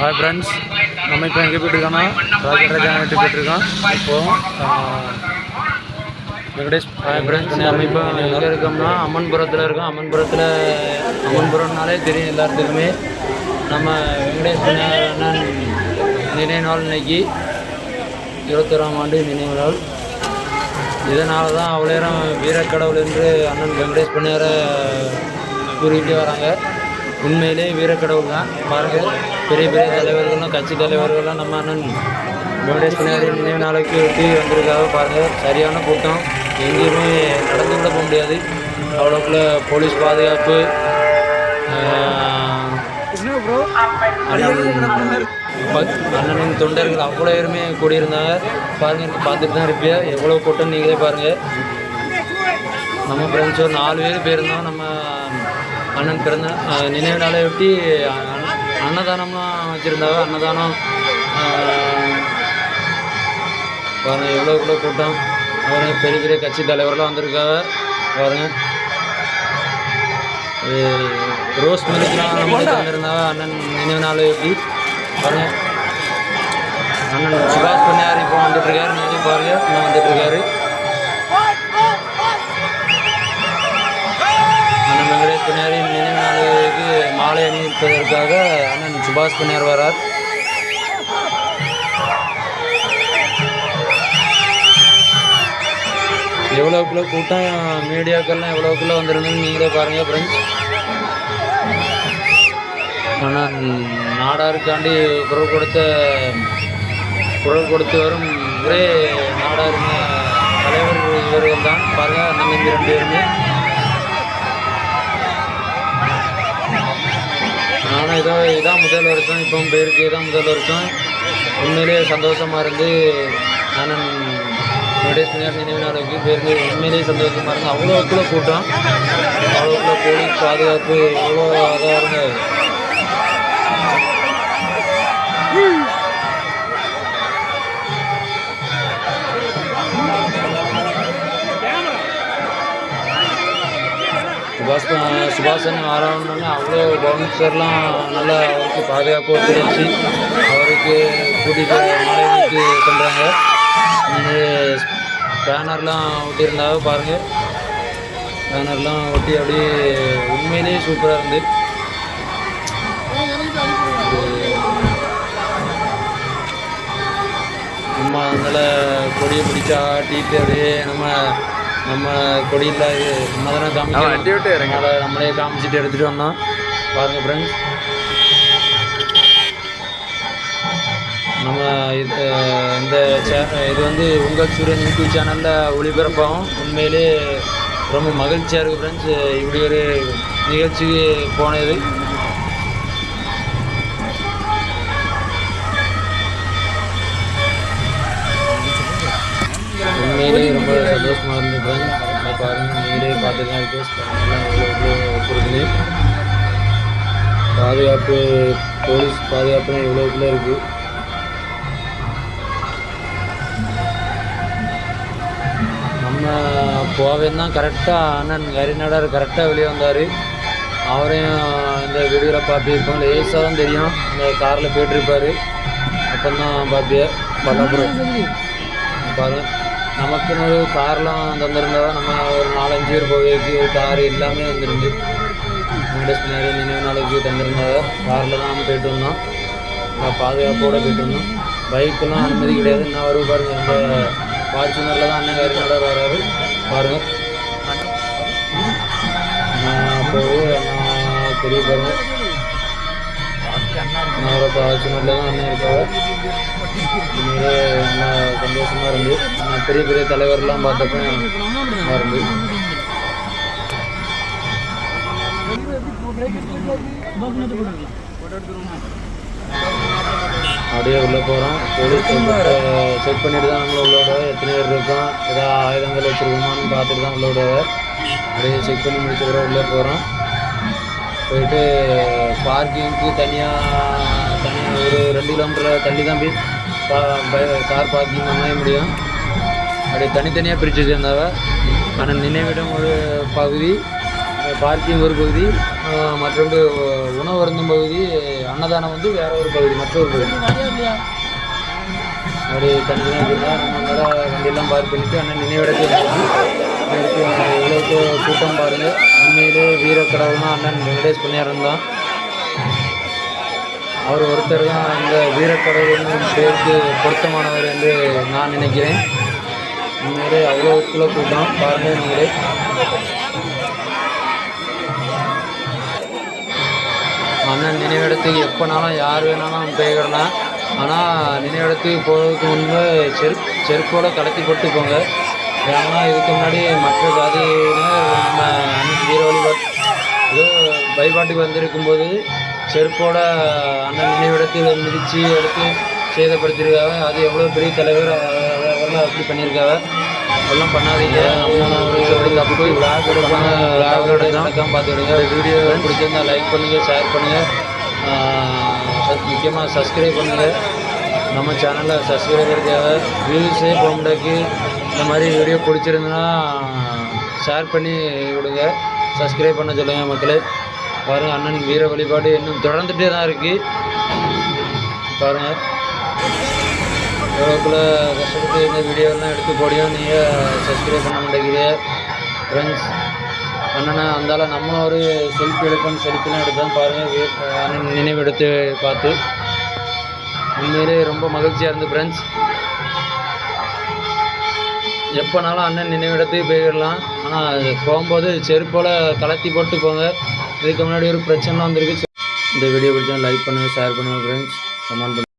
Hi friends நம்ம இப்போ எங்கே போயிட்டுருக்கோம்னா ராக்கெட் ராஜா வீட்டு போயிட்டுருக்கோம். இப்போ வெங்கடேஷ் ஹாய் ஃப்ரெண்ட்ஸ் நம்ம இப்போ எங்கே இருக்கோம்னா அம்மன்புரத்தில் இருக்கோம். அம்மன்புரத்தில் அம்மன்புரம்னாலே தெரியும் எல்லாத்துக்குமே. நம்ம வெங்கடேஷ் அண்ணன் நினைவு நாள் இன்னைக்கு இருபத்தோராம் ஆண்டு நினைவு நாள். இதனால தான் அவ்வளோ வீரக்கடவுள் என்று அண்ணன் வெங்கடேஷ் பண்ணியாரை கூறிக்கிட்டே வராங்க. உண்மையிலே வீரக்கடவுள் தான். பாருங்கள் பெரிய பெரிய தலைவர்களும் கட்சி தலைவர்களும் நம்ம அண்ணன் வெங்கடேஷ் பண்ணியாரின் நினைவு நாளைக்கு ஒட்டி வந்திருக்காக பாருங்கள். சரியான கூட்டம். எங்கேயுமே நடந்து கூட போக முடியாது. அவ்வளோக்குள்ள போலீஸ் பாதுகாப்பு அண்ணன் அண்ணனின் தொண்டர்கள் அவ்வளோ பேருமே கூடியிருந்தாங்க. பாருங்க பார்த்துட்டு தான் இருப்பியா? எவ்வளோ கூட்டம் நீங்களே பாருங்கள். நம்ம ஃப்ரெண்ட்ஸ் ஒரு நாலு பேர் போயிருந்தோம். நம்ம அண்ணன் பிறந்த நினைவு நாளை ஒட்டி அண்ண- அன்னதானம்லாம் வச்சுருந்தாங்க. அன்னதானம் பாருங்க எவ்வளோ எவ்வளோ கூட்டம். பாருங்க பெரிய பெரிய கட்சி தலைவர்லாம் வந்திருக்காங்க. பாருங்க. ரோஸ் மில்லுக்குலாம் நம்மளுக்கு வந்திருந்தாங்க அண்ணன் நினைவு நாளை ஒட்டி பாருங்க. அண்ணன் சுபாஷ் பண்ணார் இப்போ வந்துட்டு இருக்காரு. நீங்க பாருங்க. இன்னும் வந்துட்டு இருக்காரு அண்ணன் நினைவு நாளுக்கு மாலை அணிவிப்பதற்காக அண்ணன் சுபாஷ் பின்னர் வரார். எவ்வளோக்குள்ள கூட்டம் மீடியாக்கள்லாம் எவ்வளோக்குள்ள வந்திருந்ததுன்னு நீங்களே பாருங்க ஃப்ரெண்ட்ஸ் ஆனால் நாடாருக்காண்டி குரல் கொடுத்த குரல் கொடுத்து வரும் ஒரே நாடாருங்க தலைவர் இவர்கள் தான் பாருங்கள் நம்ம இங்கே ரெண்டு பேருமே. நானும் இதான் முதல் வருஷம். இப்போ பேருக்கு இதான் முதல் வருஷம். உண்மையிலேயே சந்தோஷமாக இருந்து நான் வெங்கடேஷ் நினைவு நாளைக்கு பேருக்கு உண்மையிலேயே சந்தோஷமாக இருந்து அவ்வளோ கூட்டம். அவ்வளோக்குள்ள போலீஸ் பாதுகாப்பு எவ்வளோ அதாக இருந்தது. சுபாஷ் ப- சுபாஷன் வரணுன்னு அவ்வளோ பவுன்சர்லாம் நல்லா அவருக்கு பாதுகாப்பு ஒத்துழைச்சி அவருக்கு கூட்டிகிட்டு மாலைக்கு பண்ணுறாங்க பேனர்லாம் ஒட்டியிருந்தாவே பாருங்கள் பேனர்லாம் ஒட்டி அப்படியே உண்மையிலேயே சூப்பராக இருந்து. நம்ம அதில் கொடியை பிடிச்சா ஆட்டிட்டு அப்படியே நம்ம நம்ம கொடியில் நம்ம தானே காமிக்கிறோம் நம்மளே காமிச்சிட்டு எடுத்துகிட்டு வந்தோம் பாருங்க ஃப்ரெண்ட்ஸ் நம்ம இது இந்த சே இது வந்து உங்கள் சூரியன் யூடியூப் சேனலில் ஒளிபரப்பாகும். உண்மையிலே ரொம்ப மகிழ்ச்சியாக இருக்குது ஃப்ரெண்ட்ஸ் இப்படி ஒரு நிகழ்ச்சிக்கு போனது. உண்மையிலேயே ரொம்ப சந்தோஷமாக இருந்து ஃப்ரெண்ட்ஸ் நம்ம பாருங்கள் நீங்களே பார்த்து தான் ரிக்வெஸ்ட் பாதுகாப்பு போலீஸ் பாதுகாப்பு எவ்வளோக்குள்ளே இருக்குது நம்ம போவே தான் கரெக்டாக அண்ணன் கரிநாடர் கரெக்டாக வெளியே வந்தார். அவரையும் இந்த வீடியோவில் பார்த்துருப்போம் லேசாக தான் தெரியும். இந்த காரில் போயிட்டுருப்பாரு அப்போ தான் பார்த்தியா? பல்லாபுரம். பாருங்க. நமக்குன்னு ஒரு கார்லாம் தந்திருந்தா நம்ம ஒரு நாலஞ்சு பேர் போகிறதுக்கு ஒரு கார் எல்லாமே வந்துருந்து வெங்கடேஷ் நினைவு நாளைக்கு தந்திருந்தாங்க காரில் தான் நம்ம போயிட்டு வந்தோம். பாதுகாப்போடு போயிட்டு வந்தோம். பைக்கெலாம் அனுமதி கிடையாது. என்ன வரும் பாருங்கள் இந்த ஃபார்ச்சுனரில் தான் அண்ணன் கரிநாடர் வராரு. பாருங்கள் அப்போ நான் தெரிய பாருங்க நான் தான் அண்ணன் இருக்காங்க உண்மையிலே நல்லா சந்தோஷமாக இருந்து நான் பெரிய பெரிய தலைவர்லாம் பார்த்தப்போ நல்லா இருந்து அப்படியே உள்ளே போகிறோம் போலீஸ் செக் பண்ணிட்டு தான் நம்மள உள்ள எத்தனை பேர் இருக்கோம் ஏதாவது ஆயுதங்கள் வச்சுருக்கோமான்னு பார்த்துட்டு தான் உள்ள அப்படியே செக் பண்ணி முடிச்சுக்கிறோம் உள்ளே போகிறோம் போயிட்டு பார்க்கிங்க்கு தனியாக தனியாக ஒரு ரெண்டு கிலோமீட்டர் தள்ளி தான் போய் கார் பார்க்கிங் பண்ணவே முடியும். அப்படியே தனித்தனியாக பிரித்து வச்சுருந்தாவ ஆனால் நினைவிடம் ஒரு பகுதி பார்க்கிங் ஒரு பகுதி மற்றொன்று உணவு அருந்தும் பகுதி அன்னதானம் வந்து வேற ஒரு பகுதி மற்றொரு பகுதி. அப்படி தனித்தனியாக இருந்தால் வண்டியெல்லாம் பார்க் பண்ணிவிட்டு அண்ணன் இருக்கு எவ்வளோ கூட்டம் பாருங்கள் உண்மையிலே வீரக்கடவுள்னா அண்ணன் வெங்கடேஷ் பண்ணியாரம் தான். அவர் ஒருத்தர் தான் இந்த வீரக்கடவுள்னு பேருக்கு பொருத்தமானவர் என்று நான் நினைக்கிறேன். உண்மையிலே அவ்வளோ கிலோ கூட்டம் பாருங்கள் நீங்களே. அண்ணன் நினைவிடத்துக்கு எப்போனாலும் யார் வேணாலும் போய்க்கிடலாம் ஆனால் நினைவிடத்துக்கு போகிறதுக்கு முன்பு செருப் செருப்போடு கலத்தி போட்டு போங்க ஏன்னா இதுக்கு முன்னாடி மற்ற ஜாதியினர் நம்ம அண்ணன் வீர வழிபாட் ஏதோ வழிபாட்டுக்கு வந்திருக்கும்போது செருப்போட அண்ணன் நினைவிடத்தில் மிதித்து எடுத்து சேதப்படுத்தியிருக்காங்க. அது எவ்வளோ பெரிய தலைவர் அவரெல்லாம் அப்படி பண்ணியிருக்காங்க. அப்படிலாம் பண்ணாதீங்க. அப்படி போய் விளாக் எடுப்பாங்க விளாக் எடுக்காம பார்த்துக்கிடுங்க வீடியோ பிடிச்சிருந்தா லைக் பண்ணுங்கள் ஷேர் பண்ணுங்கள் முக்கியமாக சப்ஸ்கிரைப் பண்ணுங்கள் நம்ம சேனலில் சப்ஸ்கிரைபர் தேவை. வியூஸே போகும்போது இந்த மாதிரி வீடியோ பிடிச்சிருந்துன்னா ஷேர் பண்ணி விடுங்க. சப்ஸ்கிரைப் பண்ண சொல்லுங்கள் மக்களே. பாருங்கள் அண்ணன் வீர வழிபாடு இன்னும் தொடர்ந்துகிட்டே தான் இருக்குது பாருங்கள் எவ்வளோக்குள்ள கஷ்டப்பட்டு இந்த வீடியோலாம் எடுத்து போடியும் நீங்கள் சப்ஸ்கிரைப் பண்ண மாட்டேங்கிறீங்க ஃப்ரெண்ட்ஸ் அண்ணனை அந்தால நம்ம ஒரு செல்ஃபி எடுப்போம் செல்ஃபிலாம் எடுத்தோம். பாருங்கள் அண்ணன் நினைவு எடுத்து பார்த்து. உண்மையிலே ரொம்ப மகிழ்ச்சியாக இருந்து ஃப்ரெண்ட்ஸ் எப்போனாலும் அண்ணன் நினைவிடத்துக்கு போயிடலாம். ஆனால் போகும்போது செருப்போல் கலத்தி போட்டு போங்க. இதுக்கு முன்னாடி ஒரு பிரச்சனை வந்திருக்கு. இந்த வீடியோ பிடிச்சா லைக் பண்ணுங்கள் ஷேர் பண்ணுங்கள் ஃப்ரெண்ட்ஸ் கமெண்ட் பண்ணுங்கள்